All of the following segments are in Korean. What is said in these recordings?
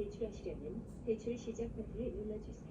대출하시려면 대출 시작 버튼을 눌러주세요.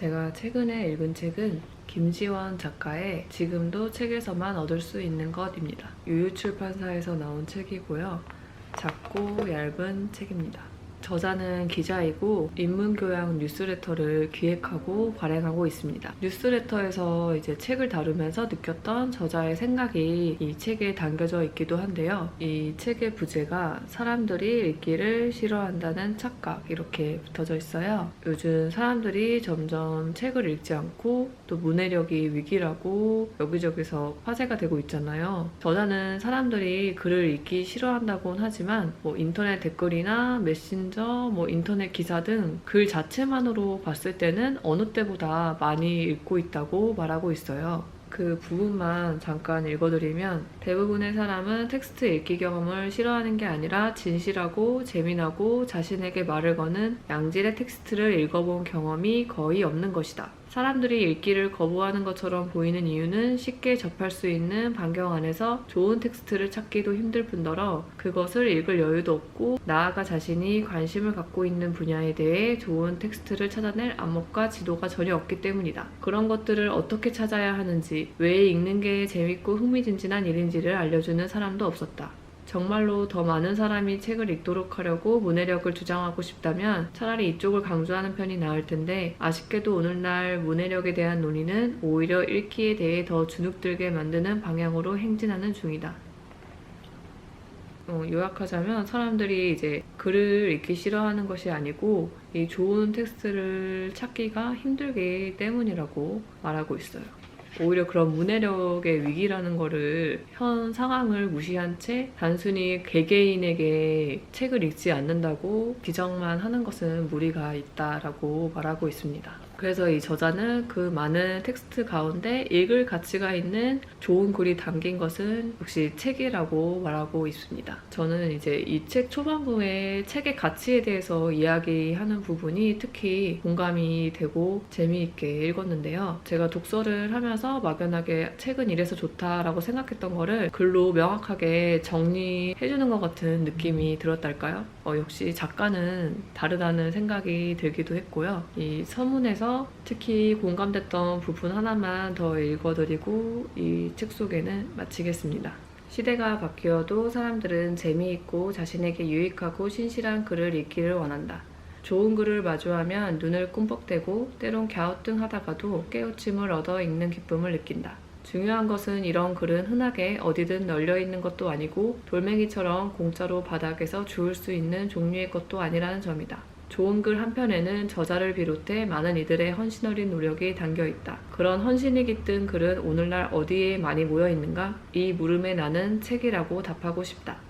제가 최근에 읽은 책은 김지원 작가의 지금도 책에서만 얻을 수 있는 것입니다. 유유출판사에서 나온 책이고요. 작고 얇은 책입니다. 저자는 기자이고 인문교양 뉴스레터를 기획하고 발행하고 있습니다. 뉴스레터에서 이제 책을 다루면서 느꼈던 저자의 생각이 이 책에 담겨져 있기도 한데요. 이 책의 부제가 사람들이 읽기를 싫어한다는 착각 이렇게 붙어져 있어요. 요즘 사람들이 점점 책을 읽지 않고 또 문해력이 위기라고 여기저기서 화제가 되고 있잖아요. 저자는 사람들이 글을 읽기 싫어한다고는 하지만 뭐 인터넷 댓글이나 메신저, 뭐 인터넷 기사 등 글 자체만으로 봤을 때는 어느 때보다 많이 읽고 있다고 말하고 있어요. 그 부분만 잠깐 읽어드리면 대부분의 사람은 텍스트 읽기 경험을 싫어하는 게 아니라 진실하고 재미나고 자신에게 말을 거는 양질의 텍스트를 읽어본 경험이 거의 없는 것이다. 사람들이 읽기를 거부하는 것처럼 보이는 이유는 쉽게 접할 수 있는 반경 안에서 좋은 텍스트를 찾기도 힘들 뿐더러 그것을 읽을 여유도 없고 나아가 자신이 관심을 갖고 있는 분야에 대해 좋은 텍스트를 찾아낼 안목과 지도가 전혀 없기 때문이다. 그런 것들을 어떻게 찾아야 하는지, 왜 읽는 게 재밌고 흥미진진한 일인지를 알려주는 사람도 없었다. 정말로 더 많은 사람이 책을 읽도록 하려고 문해력을 주장하고 싶다면 차라리 이쪽을 강조하는 편이 나을 텐데 아쉽게도 오늘날 문해력에 대한 논의는 오히려 읽기에 대해 더 주눅들게 만드는 방향으로 행진하는 중이다. 어, 요약하자면 사람들이 이제 글을 읽기 싫어하는 것이 아니고 이 좋은 텍스트를 찾기가 힘들기 때문이라고 말하고 있어요. 오히려 그런 문해력의 위기라는 거를 현 상황을 무시한 채 단순히 개개인에게 책을 읽지 않는다고 비정만 하는 것은 무리가 있다라고 말하고 있습니다. 그래서 이 저자는 그 많은 텍스트 가운데 읽을 가치가 있는 좋은 글이 담긴 것은 역시 책이라고 말하고 있습니다. 저는 이제 이 책 초반부에 책의 가치에 대해서 이야기하는 부분이 특히 공감이 되고 재미있게 읽었는데요. 제가 독서를 하면서 막연하게 책은 이래서 좋다라고 생각했던 거를 글로 명확하게 정리해주는 것 같은 느낌이 들었달까요? 어, 역시 작가는 다르다는 생각이 들기도 했고요. 이 서문에서 특히 공감됐던 부분 하나만 더 읽어드리고 이 책 소개는 마치겠습니다. 시대가 바뀌어도 사람들은 재미있고 자신에게 유익하고 신실한 글을 읽기를 원한다. 좋은 글을 마주하면 눈을 꿈뻑대고 때론 갸우뚱하다가도 깨우침을 얻어 읽는 기쁨을 느낀다. 중요한 것은 이런 글은 흔하게 어디든 널려 있는 것도 아니고 돌멩이처럼 공짜로 바닥에서 주울 수 있는 종류의 것도 아니라는 점이다. 좋은 글 한편에는 저자를 비롯해 많은 이들의 헌신 어린 노력이 담겨 있다. 그런 헌신이 깃든 글은 오늘날 어디에 많이 모여 있는가? 이 물음에 나는 책이라고 답하고 싶다.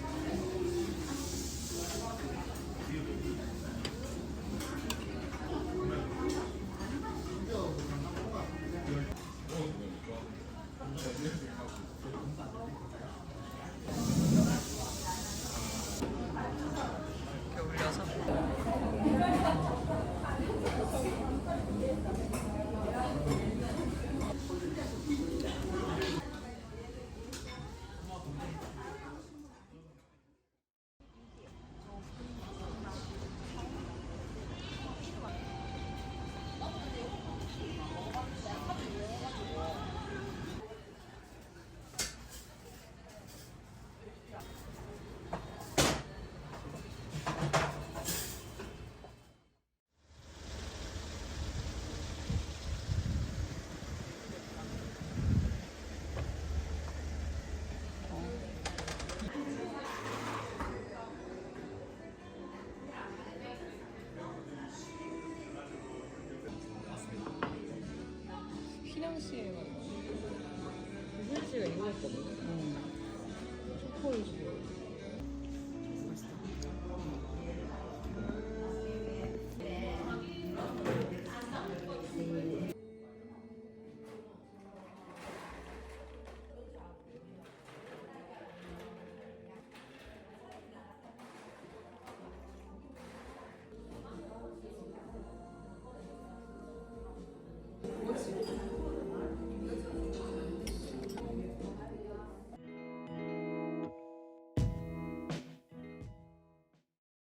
しいわ。72個も